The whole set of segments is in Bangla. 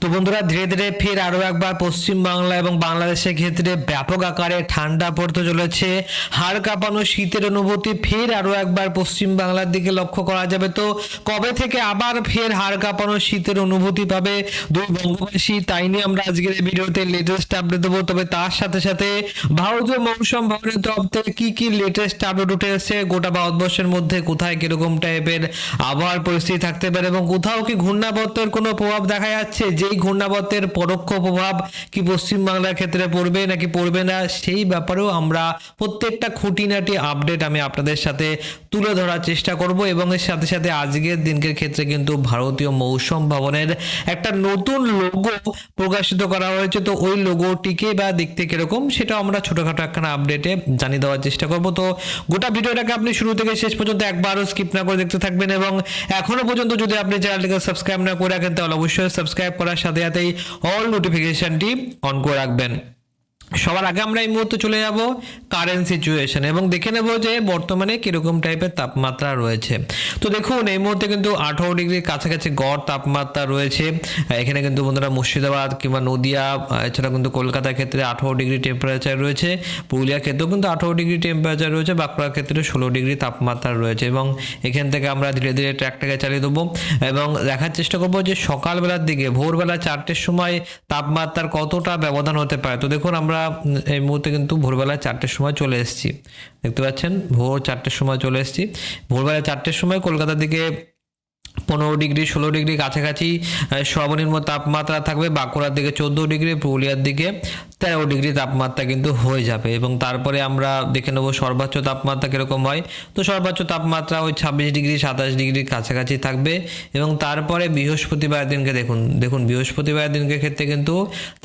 তো বন্ধুরা, ধীরে ধীরে ফের আরও একবার পশ্চিম বাংলা এবং বাংলাদেশের ক্ষেত্রে ব্যাপক আকারে ঠান্ডা পড়তে চলেছে। হাড় কাঁপানো শীতের অনুভূতি ফের আরও একবার পশ্চিম বাংলার দিকে লক্ষ্য করা যাবে। তো কবে থেকে আবার ফের হাড় কাঁপানো শীতের অনুভূতি পাবে? দুই বঙ্গবাসী, তাই নিয়ে আমরা আজকের এই ভিডিওতে লেটেস্ট আপডেট দেবো। তবে তার সাথে সাথে ভারতীয় মৌসুম ভবনের তরফ থেকে কি কি লেটেস্ট আপডেট উঠে এসেছে, গোটা ভারতবর্ষের মধ্যে কোথায় কীরকম টাইপের আবহাওয়ার পরিস্থিতি থাকতে পারে এবং কোথাও কি ঘূর্ণাবর্তের কোনো প্রভাব দেখা যাচ্ছে? যেই ঘূর্ণাবর্তের পরোক্ষ প্রভাব কি পশ্চিমবাংলার ক্ষেত্রে পড়বে নাকি পড়বে না, সেই ব্যাপারেও আমরা প্রত্যেকটা খুঁটিনাটি আপডেট আমি আপনাদের সাথে তুলে ধরার চেষ্টা করব এবং এর সাথে সাথে আজকের দিনকের ক্ষেত্রে কিন্তু ভারতীয় মৌসুম ভবনের একটা নতুন লোগো প্রকাশিত করা হয়েছে। তো ওই লোগোটিকে বা দেখতে কীরকম সেটা আমরা ছোটখাটো একখানা আপডেটে জানিয়ে দেওয়ার চেষ্টা করব। তো গোটা ভিডিওটাকে আপনি শুরু থেকে শেষ পর্যন্ত একবারও স্কিপ না করে দেখতে থাকবেন এবং এখনও পর্যন্ত যদি আপনি চ্যানেলটিকে সাবস্ক্রাইব না করে রাখেন, তাহলে অবশ্যই সাবস্ক্রাইব করার সাথে সাথেই অল নোটিফিকেশনটি অন করে রাখবেন। সবার আগে আমরা এই মুহূর্তে চলে যাব কারেন্ট সিচুয়েশন এবং দেখে নেব যে বর্তমানে কীরকম টাইপের তাপমাত্রা রয়েছে। তো দেখুন, এই মুহূর্তে কিন্তু আঠারো ডিগ্রির কাছাকাছি গড় তাপমাত্রা রয়েছে। এখানে কিন্তু বন্ধুরা মুর্শিদাবাদ কিংবা নদিয়া এছাড়া কিন্তু কলকাতার ক্ষেত্রে আঠারো ডিগ্রি টেম্পারেচার রয়েছে। পুরুলিয়ার ক্ষেত্রেও কিন্তু আঠারো ডিগ্রি টেম্পারেচার রয়েছে। বাঁকুড়ার ক্ষেত্রে ষোলো ডিগ্রি তাপমাত্রা রয়েছে এবং এখান থেকে আমরা ধীরে ধীরে ট্র্যাকটাকে চালিয়ে দেবো এবং দেখার চেষ্টা করব যে সকালবেলার দিকে, ভোরবেলা চারটের সময় তাপমাত্রার কতটা ব্যবধান হতে পারে। তো দেখুন, আমরা উম, এই মুহূর্তে কিন্তু ভোরবেলা চারটের সময় চলে এসেছি। দেখতে পাচ্ছেন ভোর চারটের সময় চলে এসেছি। ভোরবেলা চারটের সময় কলকাতার দিকে পনেরো ডিগ্রি ষোলো ডিগ্রি কাছাকাছি সর্বনিম্ন তাপমাত্রা থাকবে বাঁকুড়ার দিকে চোদ্দ ডিগ্রি পুরুলিয়ার দিকে তেরো ডিগ্রি তাপমাত্রা কিন্তু হয়ে যাবে এবং তারপরে আমরা দেখে নেব সর্বোচ্চ তাপমাত্রা কীরকম হয়। তো সর্বোচ্চ তাপমাত্রা ওই ছাব্বিশ ডিগ্রি, সাতাশ ডিগ্রির কাছাকাছি থাকবে এবং তারপরে বৃহস্পতিবার দিনকে দেখুন দেখুন বৃহস্পতিবার দিনকে ক্ষেত্রে কিন্তু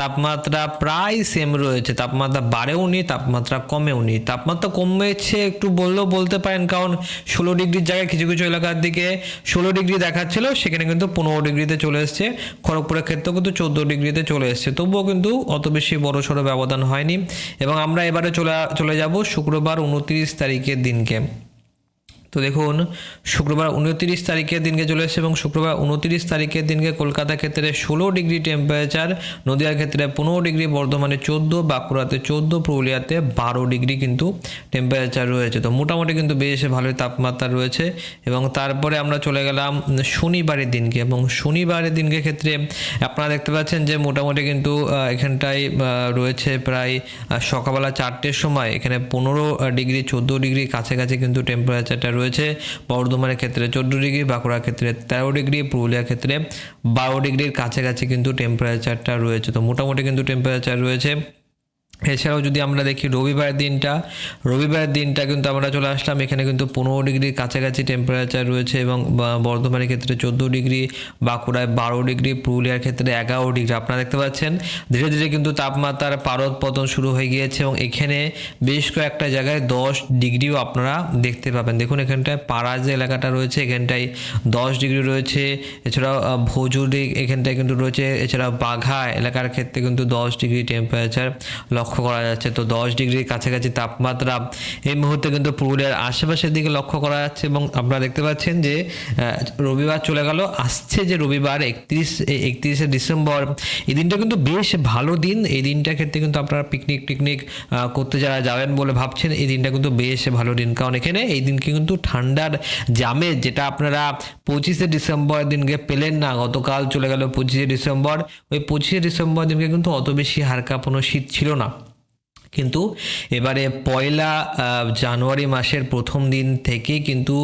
তাপমাত্রা প্রায় সেম রয়েছে। তাপমাত্রা বাড়েও নি, তাপমাত্রা কমেও নি। তাপমাত্রা কমেছে একটু বললেও বলতে পারেন, কারণ ষোলো ডিগ্রির জায়গায় কিছু কিছু এলাকার দিকে ষোলো ডিগ্রি দেখাচ্ছিল, সেখানে কিন্তু পনেরো ডিগ্রিতে চলে এসছে। খড়গপুরের ক্ষেত্রেও কিন্তু চোদ্দ ডিগ্রিতে চলে এসছে। তবুও কিন্তু অত বেশি বড় সড়ো ব্যবধান হয়নি। এবং আমরা এবারে চলে চলে যাব শুক্রবার উনত্রিশ তারিখের দিনকে। তো দেখুন, শুক্রবার উনত্রিশ তারিখের দিনকে চলে এসেছে এবং শুক্রবার উনত্রিশ তারিখের দিনকে কলকাতা ক্ষেত্রে ষোলো ডিগ্রি টেম্পারেচার নদিয়ার ক্ষেত্রে পনেরো ডিগ্রি, বর্ধমানে চোদ্দ, বাঁকুড়াতে চোদ্দ, পুরুলিয়াতে বারো ডিগ্রি কিন্তু টেম্পারেচার রয়েছে। তো মোটামুটি কিন্তু বেশ ভালোই তাপমাত্রা রয়েছে এবং তারপরে আমরা চলে গেলাম শনিবারের দিনকে এবং শনিবারের দিনকে ক্ষেত্রে আপনারা দেখতে পাচ্ছেন যে মোটামুটি কিন্তু এখানটায় রয়েছে প্রায় সকালবেলা চারটের সময় এখানে পনেরো ডিগ্রি, চোদ্দ ডিগ্রি কাছাকাছি কিন্তু টেম্পারেচারটা রয়েছে। বর্ধমানের ক্ষেত্রে চোদ্দ ডিগ্রি, বাঁকুড়ার ক্ষেত্রে তেরো ডিগ্রি, পুরুলিয়ার ক্ষেত্রে বারো ডিগ্রির কাছাকাছি কিন্তু টেম্পারেচারটা রয়েছে। তো মোটামুটি কিন্তু টেম্পারেচার রয়েছে। এছাড়াও যদি আমরা দেখি রবিবার দিনটা রবিবার দিনটা কিন্তু আমরা চলে আসলাম। এখানে কিন্তু পনেরো ডিগ্রির কাছাকাছি টেম্পারেচার রয়েছে এবং বর্ধমানের ক্ষেত্রে চোদ্দ ডিগ্রি, বাঁকুড়ায় বারো ডিগ্রি, পুরুলিয়ার ক্ষেত্রে এগারো ডিগ্রি। আপনারা দেখতে পাচ্ছেন, ধীরে ধীরে কিন্তু তাপমাত্রার পারদ পতন শুরু হয়ে গিয়েছে এবং এখানে বেশ কয়েকটা জায়গায় দশ ডিগ্রিও আপনারা দেখতে পাবেন। দেখুন এখানটায় পাড়া যে এলাকাটা রয়েছে, এখানটায় দশ ডিগ্রি রয়েছে। এছাড়াও ভোজুরি এখানটায় কিন্তু রয়েছে। এছাড়া বাঘা এলাকার ক্ষেত্রে কিন্তু দশ ডিগ্রি টেম্পারেচার লক্ষ্য করা যাচ্ছে। তো দশ ডিগ্রির কাছাকাছি তাপমাত্রা এই মুহূর্তে কিন্তু পুরুলিয়ার আশেপাশের দিকে লক্ষ্য করা যাচ্ছে এবং আপনারা দেখতে পাচ্ছেন যে রবিবার চলে গেল। আসছে যে রবিবার একত্রিশ একত্রিশে ডিসেম্বর। এই দিনটা কিন্তু বেশ ভালো দিন। এই দিনটার ক্ষেত্রে কিন্তু আপনারা পিকনিক টিকনিক করতে যারা যাবেন বলে ভাবছেন, এই দিনটা কিন্তু বেশ ভালো দিন। কারণ এখানে এই দিনকে কিন্তু ঠান্ডার জামে যেটা আপনারা পঁচিশে ডিসেম্বর দিনকে পেলেন না, গতকাল চলে গেল পঁচিশে ডিসেম্বর। ওই পঁচিশে ডিসেম্বর দিনকে কিন্তু অত বেশি হাড় কাঁপানো শীত ছিল না। কিন্তু এবারে পয়লা জানুয়ারি মাসের প্রথম দিন থেকে কিন্তু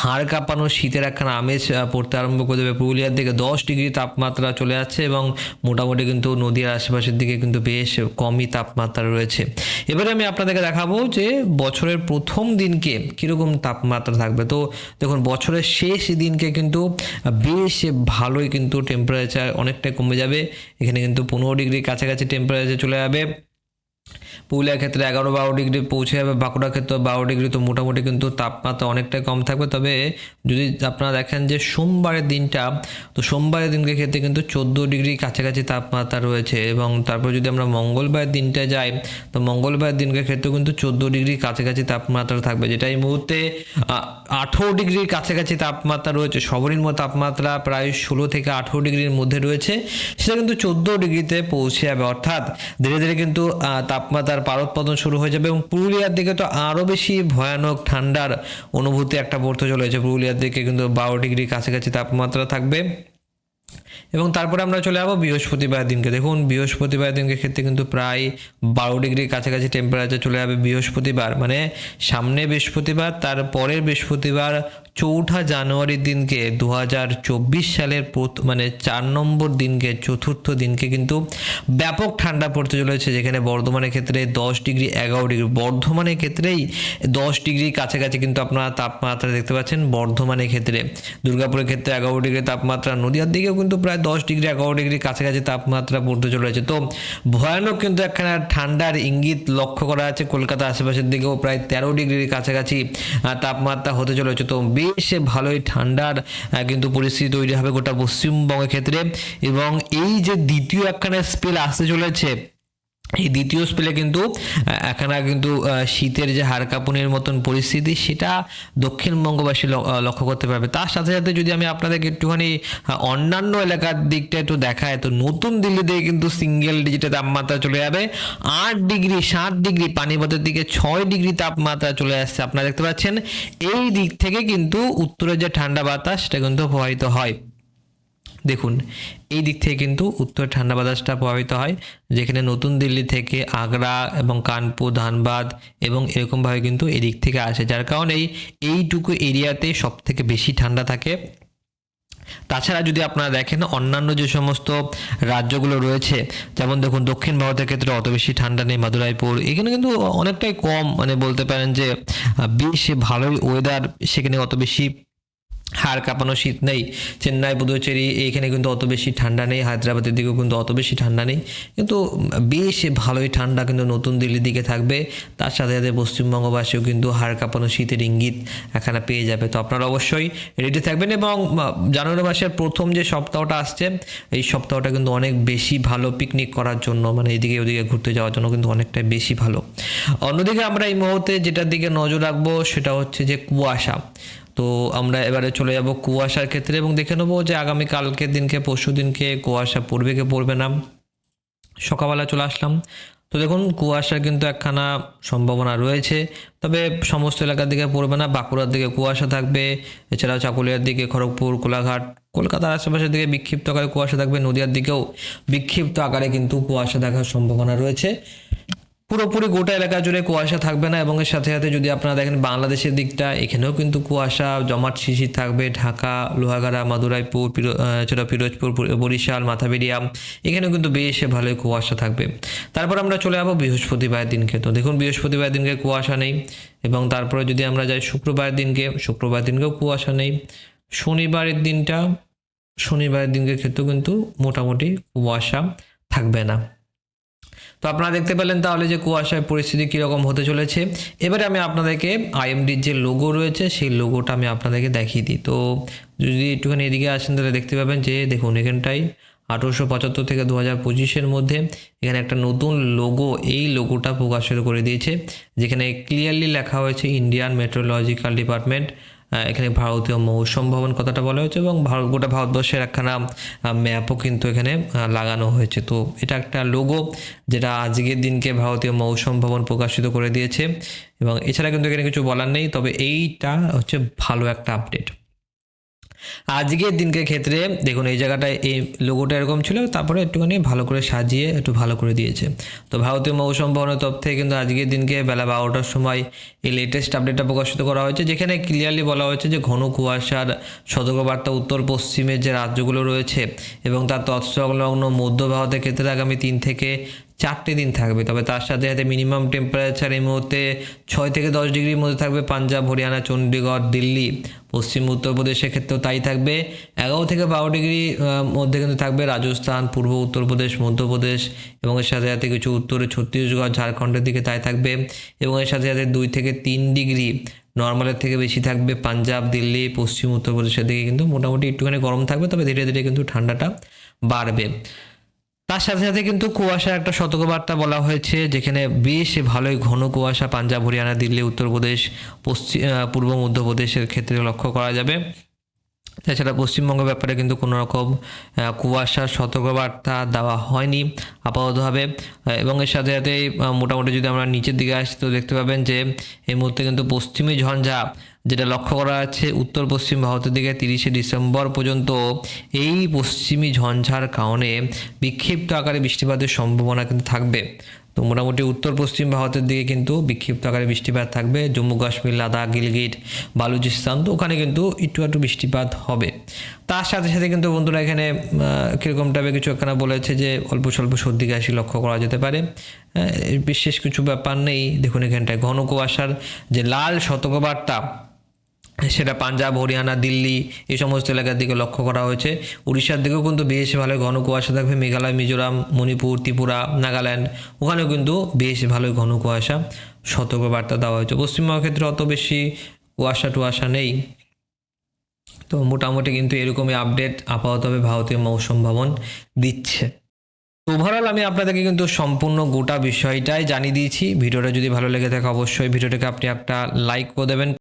হাড় কাঁপানো, শীতের একখানা আমেজ পড়তে আরম্ভ করে দেবে। পুরুলিয়ার দিকে দশ ডিগ্রি তাপমাত্রা চলে যাচ্ছে এবং মোটামুটি কিন্তু নদীর আশেপাশের দিকে কিন্তু বেশ কমই তাপমাত্রা রয়েছে। এবারে আমি আপনাদেরকে দেখাবো যে বছরের প্রথম দিনকে কীরকম তাপমাত্রা থাকবে। তো দেখুন, বছরের শেষ দিনকে কিন্তু বেশ ভালোই কিন্তু টেম্পারেচার অনেকটাই কমে যাবে। এখানে কিন্তু পনেরো ডিগ্রি কাছাকাছি টেম্পারেচার চলে যাবে। পুরুলিয়ার ক্ষেত্রে এগারো বারো ডিগ্রি পৌঁছে যাবে বাঁকুড়ার ক্ষেত্রে বারো ডিগ্রি তো মোটামুটি কিন্তু তাপমাত্রা অনেকটাই কম থাকবে। তবে যদি আপনারা দেখেন যে সোমবারের দিনটা তো সোমবারের দিনকে ক্ষেত্রে কিন্তু চোদ্দ ডিগ্রি কাছাকাছি তাপমাত্রা রয়েছে এবং তারপর যদি আমরা মঙ্গলবার দিনটা যাই তো মঙ্গলবার দিনকে ক্ষেত্রে কিন্তু চোদ্দ ডিগ্রি কাছাকাছি তাপমাত্রা থাকবে। যেটা এই মুহূর্তে আঠেরো ডিগ্রির কাছাকাছি তাপমাত্রা রয়েছে। সর্বনিম্ন তাপমাত্রা প্রায় ষোলো থেকে আঠেরো ডিগ্রির মধ্যে রয়েছে। সেটা কিন্তু চোদ্দ ডিগ্রিতে পৌঁছে যাবে। অর্থাৎ ধীরে ধীরে কিন্তু আহ, তাপমাত্রার পারোৎপাদন শুরু হয়ে যাবে এবং পুরুলিয়ার দিকে তো আরও বেশি ভয়ানক ঠান্ডার অনুভূতি একটা পড়তে চলেছে পুরুলিয়ার দিকে কিন্তু বারো ডিগ্রি কাছাকাছি তাপমাত্রা থাকবে। এবং তারপরে আমরা চলে যাব বৃহস্পতিবার দিনকে। দেখুন বৃহস্পতিবার দিনকে ক্ষেত্রে কিন্তু প্রায় বারো ডিগ্রির কাছাকাছি টেম্পারেচার চলে যাবে বৃহস্পতিবার। মানে সামনে বৃহস্পতিবার, তার পরের বৃহস্পতিবার, চৌঠা জানুয়ারির দিনকে দু হাজার চব্বিশ সালের মানে চার নম্বর দিনকে, চতুর্থ দিনকে কিন্তু ব্যাপক ঠান্ডা পড়তে চলেছে, যেখানে বর্ধমানের ক্ষেত্রে দশ ডিগ্রি, এগারো ডিগ্রি। বর্ধমানের ক্ষেত্রেই দশ ডিগ্রি কাছাকাছি কিন্তু আপনারা তাপমাত্রা দেখতে পাচ্ছেন। বর্ধমানের ক্ষেত্রে, দুর্গাপুরের ক্ষেত্রে এগারো ডিগ্রি তাপমাত্রা, নদিয়ার দিকেও কিন্তু প্রায় দশ ডিগ্রি, এগারো ডিগ্রি কাছাকাছি তাপমাত্রা পড়তে চলেছে তো ভয়ানক কিন্তু একখানা ঠান্ডার ইঙ্গিত লক্ষ্য করা আছে। কলকাতা আশেপাশের দিকেও প্রায় তেরো ডিগ্রির কাছাকাছি তাপমাত্রা হতে চলেছে তো বেশ ভালোই ঠান্ডার কিন্তু পরিস্থিতি তৈরি হবে গোটা পশ্চিমবঙ্গের ক্ষেত্রে। এবং এই যে দ্বিতীয় একখানা স্পেল আসতে চলেছে এই দ্বিতীয় স্পেলে কিন্তু আহ, একখানা কিন্তু শীতের যে হাড় কাঁপুনির মতন পরিস্থিতি সেটা দক্ষিণবঙ্গবাসী লক্ষ্য করতে পারবে। তার সাথে সাথে যদি আমি আপনাদেরকে একটুখানি অন্যান্য এলাকার দিকটা একটু দেখায় তো নতুন দিল্লিতে কিন্তু সিঙ্গেল ডিজিটে তাপমাত্রা চলে যাবে। আট ডিগ্রি সাত ডিগ্রি পানিপথের দিকে ছয় ডিগ্রি তাপমাত্রা চলে আসছে আপনারা দেখতে পাচ্ছেন। এই দিক থেকে কিন্তু উত্তরের যে ঠান্ডা বাতাস সেটা কিন্তু প্রবাহিত হয়। দেখুন, এই দিক থেকে কিন্তু উত্তর ঠান্ডা বাতাসটা প্রভাবিত হয়, যেখানে নতুন দিল্লি থেকে আগ্রা এবং কানপুর, ধানবাদ এবং এরকমভাবে কিন্তু এদিক থেকে আসে, যার কারণে এই এইটুকু এরিয়াতে সব থেকে বেশি ঠান্ডা থাকে। তাছাড়া যদি আপনারা দেখেন, অন্যান্য যে সমস্ত রাজ্যগুলো রয়েছে, যেমন দেখুন, দক্ষিণ ভারতের ক্ষেত্রে অত বেশি ঠান্ডা নেই, মাদুরাইপুর, এখানে কিন্তু অনেকটাই কম মানে বলতে পারেন যে বেশ ভালোই ওয়েদার সেখানে অত বেশি হাড় কাঁপানো শীত নেই, চেন্নাই, পুদুচেরি এইখানে কিন্তু অত বেশি ঠান্ডা নেই, হায়দ্রাবাদের দিকেও কিন্তু অত বেশি ঠান্ডা নেই। কিন্তু বেশ ভালোই ঠান্ডা কিন্তু নতুন দিল্লির দিকে থাকবে। তার সাথে সাথে পশ্চিমবঙ্গবাসীও কিন্তু হাড় কাঁপানো শীতের ইঙ্গিত এখানে পেয়ে যাবে। তো আপনারা অবশ্যই রেডি থাকবেন এবং জানুয়ারি মাসের প্রথম যে সপ্তাহটা আসছে, এই সপ্তাহটা কিন্তু অনেক বেশি ভালো পিকনিক করার জন্য মানে এদিকে ওদিকে ঘুরতে যাওয়ার জন্য কিন্তু অনেকটাই বেশি ভালো। অন্যদিকে আমরা এই মুহূর্তে যেটার দিকে নজর রাখব, সেটা হচ্ছে যে কুয়াশা। তো আমরা এবারে চলে যাব কুয়াশার ক্ষেত্রে এবং দেখে নেব যে আগামী কালকের দিনকে, পরশু দিনকে কুয়াশা পড়বে কি পড়বে না। সকালবেলা চলে আসলাম। তো দেখুন, কুয়াশার কিন্তু একখানা সম্ভাবনা রয়েছে। তবে সমস্ত এলাকার দিকে পড়বে না, বাঁকুড়ার দিকে কুয়াশা থাকবে। এছাড়াও চাকুলিয়ার দিকে খড়গপুর, কোলাঘাট, কলকাতার আশেপাশের দিকে বিক্ষিপ্ত আকারে কুয়াশা থাকবে। নদিয়ার দিকেও বিক্ষিপ্ত আকারে কিন্তু কুয়াশা থাকার সম্ভাবনা রয়েছে। পুরোপুরি গোটা এলাকা জুড়ে কুয়াশা থাকবে না এবং এর সাথে সাথে যদি আপনারা দেখেন বাংলাদেশের দিকটা, এখানেও কিন্তু কুয়াশা, জমাট শিশির থাকবে, ঢাকা, লোহাগাড়া, মাদুরাইপুর এছাড়া পিরোজপুর পুর- বরিশাল, মাথাবেরিয়া, এখানেও কিন্তু বেশ ভালোই কুয়াশা থাকবে। তারপর আমরা চলে যাব বৃহস্পতিবার দিনকে। তো দেখুন বৃহস্পতিবার দিনকে কুয়াশা নেই এবং তারপরে যদি আমরা যাই শুক্রবার দিনকে শুক্রবার দিনকেও কুয়াশা নেই। শনিবারের দিনটা, শনিবারের দিনকে ক্ষেত্রেও কিন্তু মোটামুটি কুয়াশা থাকবে না। তো আপনারা দেখতে পেলেন তাহলে যে কুয়াশার পরিস্থিতি কীরকম হতে চলেছে। এবারে আমি আপনাদেরকে আইএমডির যে লোগো রয়েছে, সেই লোগোটা আমি আপনাদেরকে দেখিয়ে দিই। তো যদি একটুখানি এদিকে আসেন, তাহলে দেখতে পাবেন যে দেখুন এখানটাই আঠেরোশো পঁচাত্তর থেকে দু হাজার পঁচিশের মধ্যে এখানে একটা নতুন লোগো এই লোগোটা প্রকাশিত করে দিয়েছে, যেখানে ক্লিয়ারলি লেখা হয়েছে ইন্ডিয়ান মেট্রোলজিক্যাল ডিপার্টমেন্ট এখানে ভারতীয় মৌসুম ভবন কথাটা বলা হয়েছে এবং ভারত গোটা ভারতবর্ষের একখানা ম্যাপও কিন্তু এখানে লাগানো হয়েছে। তো এটা একটা লোগো যেটা আজকের দিনকে ভারতীয় মৌসুম ভবন প্রকাশিত করে দিয়েছে এবং এছাড়া কিন্তু এখানে কিছু বলার নেই, তবে এইটা হচ্ছে ভালো একটা আপডেট আজকের দিনকে ক্ষেত্রে দেখুন, এই জায়গাটায় এই লোগোটা এরকম ছিল, তারপরে একটুখানি ভালো করে সাজিয়ে একটু ভালো করে দিয়েছে। তো ভারতীয় মৌসুম ভবনের তরফ থেকে কিন্তু আজকের দিনকে বেলা বারোটার সময় এই লেটেস্ট আপডেটটা প্রকাশিত করা হয়েছে, যেখানে ক্লিয়ারলি বলা হয়েছে যে ঘন কুয়াশার সতর্কবার্তা উত্তর পশ্চিমের যে রাজ্যগুলো রয়েছে এবং তার তৎসংলগ্ন মধ্য ভারতের ক্ষেত্রে আগামী তিন থেকে চারটে দিন থাকবে। তবে তার সাথে সাথে মিনিমাম টেম্পারেচার এই মুহূর্তে ছয় থেকে দশ ডিগ্রির মধ্যে থাকবে পাঞ্জাব, হরিয়ানা চণ্ডীগড় দিল্লি। পশ্চিম উত্তরপ্রদেশের ক্ষেত্রেও তাই থাকবে। এগারো থেকে বারো ডিগ্রি মধ্যে কিন্তু থাকবে রাজস্থান, পূর্ব উত্তরপ্রদেশ মধ্যপ্রদেশ এবং এর সাথে সাথে কিছু উত্তরে, ছত্তিশগড়, ঝাড়খণ্ডের দিকে তাই থাকবে এবং এর সাথে সাথে দুই থেকে তিন ডিগ্রি নর্মালের থেকে বেশি থাকবে পাঞ্জাব, দিল্লি, পশ্চিম উত্তরপ্রদেশের দিকে কিন্তু মোটামুটি একটুখানি গরম থাকবে, তবে ধীরে ধীরে কিন্তু ঠান্ডাটা বাড়বে। তার সাথে সাথে কিন্তু কুয়াশার একটা সতর্কবার্তা বলা হয়েছে, যেখানে বেশ ভালোই ঘন কুয়াশা পাঞ্জাব, হরিয়ানা, দিল্লি, উত্তরপ্রদেশ পশ্চিম পূর্ব মধ্যপ্রদেশের ক্ষেত্রে লক্ষ্য করা যাবে। তাছাড়া পশ্চিমবঙ্গের ব্যাপারে কিন্তু কোনো রকম কুয়াশার সতর্কবার্তা দেওয়া হয়নি আপাততভাবে এবং এর সাথে সাথে মোটামুটি যদি আমরা নিচের দিকে আসি, তো দেখতে পাবেন যে এই মুহূর্তে কিন্তু পশ্চিমী ঝঞ্ঝা, যেটা লক্ষ্য করা যাচ্ছে উত্তর পশ্চিম ভারতের দিকে তিরিশে ডিসেম্বর পর্যন্ত, এই পশ্চিমী ঝঞ্ঝার কারণে বিক্ষিপ্ত আকারে বৃষ্টিপাতের সম্ভাবনা কিন্তু থাকবে। তো মোটামুটি উত্তর পশ্চিম ভারতের দিকে কিন্তু বিক্ষিপ্ত আকারে বৃষ্টিপাত থাকবে। জম্মু কাশ্মীর, লাদাখ, গিলগিট, বালুচিস্তান, তো ওখানে কিন্তু একটু একটু বৃষ্টিপাত হবে। তার সাথে সাথে কিন্তু বন্ধুরা এখানে কীরকম টাইপের কিছু একখানা বলেছে যে অল্প স্বল্প সর্দি কাশি লক্ষ্য করা যেতে পারে। বিশেষ কিছু ব্যাপার নেই। দেখুন এখানটায় ঘন কুয়াশার যে লাল সতর্কবার্তা সেটা পাঞ্জাব, হরিয়ানা, দিল্লি এই সমস্ত এলাকার দিকে লক্ষ্য করা হয়েছে। উড়িষ্যার দিকেও কিন্তু বেশ ভালো ঘন কুয়াশা থাকবে। মেঘালয়, মিজোরাম, মণিপুর, ত্রিপুরা, নাগাল্যান্ড ওখানেও কিন্তু বেশ ভালোই ঘন কুয়াশা। সতর্কবার্তা দেওয়া হয়েছে। পশ্চিমবঙ্গের ক্ষেত্রে অত বেশি কুয়াশা টুয়াশা নেই। তো মোটামুটি কিন্তু এরকমই আপডেট আপাততভাবে ভারতীয় মৌসুম ভবন দিচ্ছে। ওভারঅল আমি আপনাদেরকে কিন্তু সম্পূর্ণ গোটা বিষয়টাই জানিয়ে দিয়েছি। ভিডিওটা যদি ভালো লেগে থাকে অবশ্যই ভিডিওটাকে আপনি একটা লাইক করে দেবেন।